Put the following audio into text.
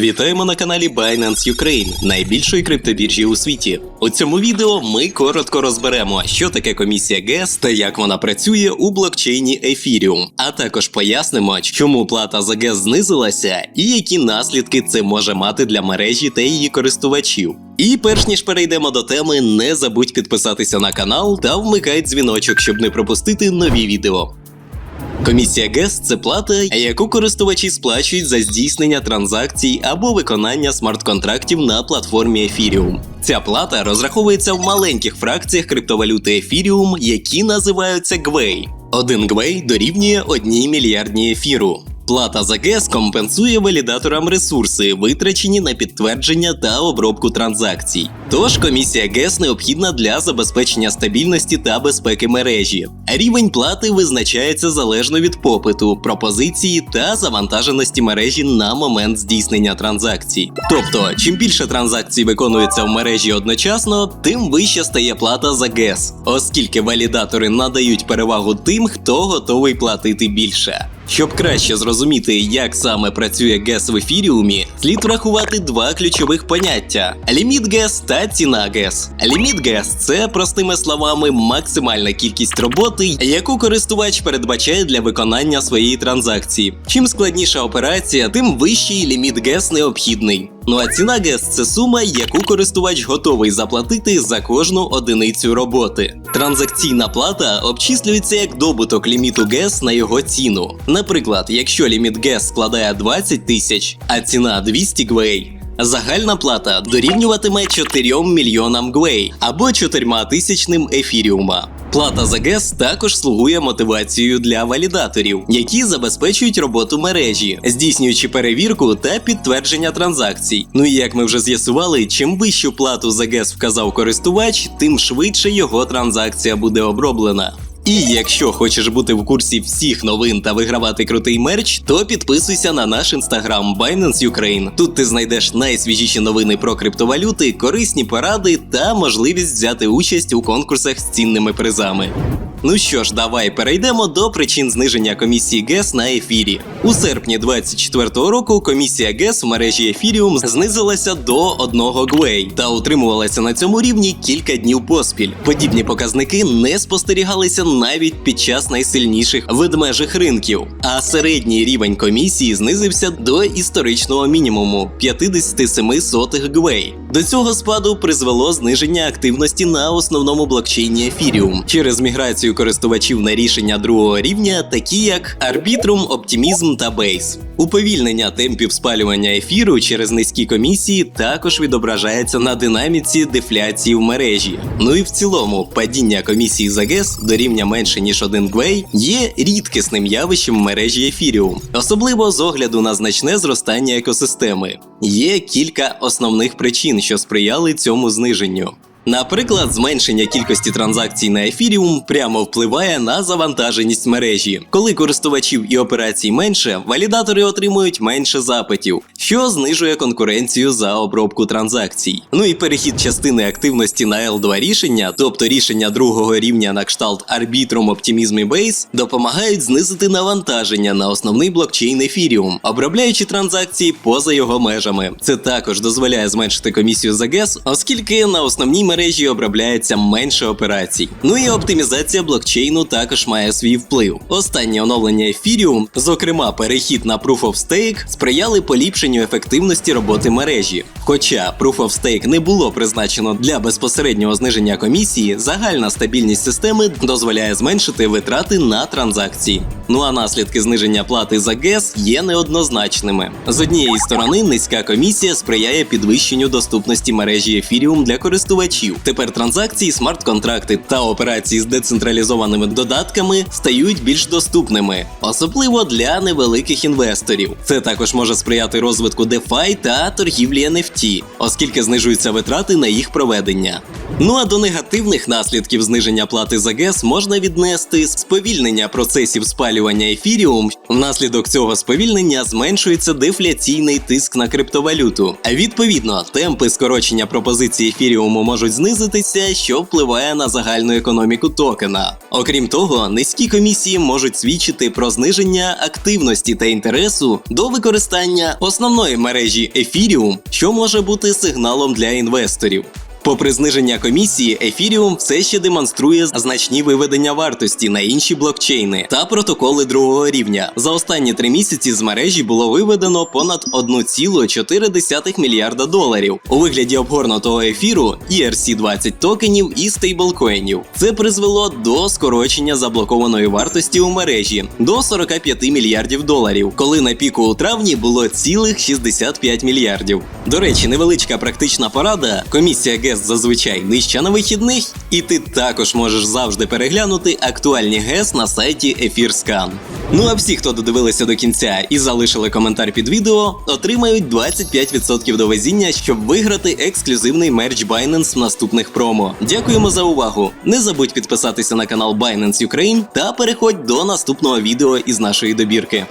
Вітаємо на каналі Binance Ukraine, найбільшої криптобіржі у світі. У цьому відео ми коротко розберемо, що таке комісія ГЕС та як вона працює у блокчейні Ethereum, а також пояснимо, чому плата за ГЕС знизилася і які наслідки це може мати для мережі та її користувачів. І перш ніж перейдемо до теми, не забудь підписатися на канал та вмикай дзвіночок, щоб не пропустити нові відео. Комісія ГЕС це плата, яку користувачі сплачують за здійснення транзакцій або виконання смарт-контрактів на платформі Ethereum. Ця плата розраховується в маленьких фракціях криптовалюти Ethereum, які називаються Гвей. Один Гвей дорівнює одній мільярдній ефіру. Плата за ГЕС компенсує валідаторам ресурси, витрачені на підтвердження та обробку транзакцій. Тож комісія ГЕС необхідна для забезпечення стабільності та безпеки мережі. Рівень плати визначається залежно від попиту, пропозиції та завантаженості мережі на момент здійснення транзакцій. Тобто, чим більше транзакцій виконується в мережі одночасно, тим вища стає плата за ГЕС, оскільки валідатори надають перевагу тим, хто готовий платити більше. Щоб краще зрозуміти, як саме працює ГЕС в ефіріумі, слід врахувати два ключових поняття: ліміт ГЕС та ціна ГЕС. Ліміт ГЕС це простими словами максимальна кількість роботи, яку користувач передбачає для виконання своєї транзакції. Чим складніша операція, тим вищий ліміт ГЕС необхідний. Ну а ціна ГЕС це сума, яку користувач готовий заплатити за кожну одиницю роботи. Транзакційна плата обчислюється як добуток ліміту ГЕС на його ціну. Наприклад, якщо ліміт ГЕС складає 20 тисяч, а ціна 200 гвей, Загальна плата дорівнюватиме 4 мільйонам гвей або 4 тисячним ефіріума. Плата за ГЕС також слугує мотивацією для валідаторів, які забезпечують роботу мережі, здійснюючи перевірку та підтвердження транзакцій. Ну і як ми вже з'ясували, чим вищу плату за ГЕС вказав користувач, тим швидше його транзакція буде оброблена. І якщо хочеш бути в курсі всіх новин та вигравати крутий мерч, то підписуйся на наш інстаграм Binance Ukraine. Тут ти знайдеш найсвіжіші новини про криптовалюти, корисні поради та можливість взяти участь у конкурсах з цінними призами. Ну що ж, давай перейдемо до причин зниження комісії ГЕС на ефірі. У серпні 2024 року комісія ГЕС в мережі Ethereum знизилася до 1 гвей та утримувалася на цьому рівні кілька днів поспіль. Подібні показники не спостерігалися навіть під час найсильніших ведмежих ринків. А середній рівень комісії знизився до історичного мінімуму 57 гвей. До цього спаду призвело зниження активності на основному блокчейні Ethereum через міграцію користувачів на рішення другого рівня, такі як Arbitrum, Optimism та Base. Уповільнення темпів спалювання ефіру через низькі комісії також відображається на динаміці дефляції в мережі. Ну і в цілому, падіння комісії за ГЕС до рівня менше ніж 1 гвей є рідкісним явищем в мережі Ethereum, особливо з огляду на значне зростання екосистеми. Є кілька основних причин, що сприяли цьому зниженню. Наприклад, зменшення кількості транзакцій на Ethereum прямо впливає на завантаженість мережі. Коли користувачів і операцій менше, валідатори отримують менше запитів, що знижує конкуренцію за обробку транзакцій. Ну і перехід частини активності на L2 рішення, тобто рішення другого рівня на кшталт Arbitrum, Optimism Base, допомагають знизити навантаження на основний блокчейн Ethereum, обробляючи транзакції поза його межами. Це також дозволяє зменшити комісію за ГЕС, оскільки на основній мережі обробляється менше операцій. Ну і оптимізація блокчейну також має свій вплив. Останнє оновлення Ethereum, зокрема перехід на Proof of Stake, сприяли поліпшенню ефективності роботи мережі. Хоча Proof of Stake не було призначено для безпосереднього зниження комісії, загальна стабільність системи дозволяє зменшити витрати на транзакції. Ну а наслідки зниження плати за ГЕС є неоднозначними. З однієї сторони, низька комісія сприяє підвищенню доступності мережі Ethereum для користувачів. Тепер транзакції, смарт-контракти та операції з децентралізованими додатками стають більш доступними, особливо для невеликих інвесторів. Це також може сприяти розвитку DeFi та торгівлі NFT, оскільки знижуються витрати на їх проведення. Ну а до негативних наслідків зниження плати за ГЕС можна віднести сповільнення процесів спалювання ефіріум. Внаслідок цього сповільнення зменшується дефляційний тиск на криптовалюту. А відповідно, темпи скорочення пропозиції ефіріуму можуть знизитися, що впливає на загальну економіку токена. Окрім того, низькі комісії можуть свідчити про зниження активності та інтересу до використання основної мережі ефіріум, що може бути сигналом для інвесторів. Попри зниження комісії, Ethereum все ще демонструє значні виведення вартості на інші блокчейни та протоколи другого рівня. За останні три місяці з мережі було виведено понад 1,4 мільярда доларів у вигляді обгорнутого ефіру, ERC-20 токенів і стейблкоїнів. Це призвело до скорочення заблокованої вартості у мережі до 45 мільярдів доларів, коли на піку у травні було цілих 65 мільярдів. До речі, невеличка практична порада. Комісія ГЕС зазвичай нижча на вихідних, і ти також можеш завжди переглянути актуальні ГЕС на сайті EfirScan. Ну а всі, хто додивилися до кінця і залишили коментар під відео, отримають 25% до везіння, щоб виграти ексклюзивний мерч Binance в наступних промо. Дякуємо за увагу! Не забудь підписатися на канал Binance Ukraine та переходь до наступного відео із нашої добірки.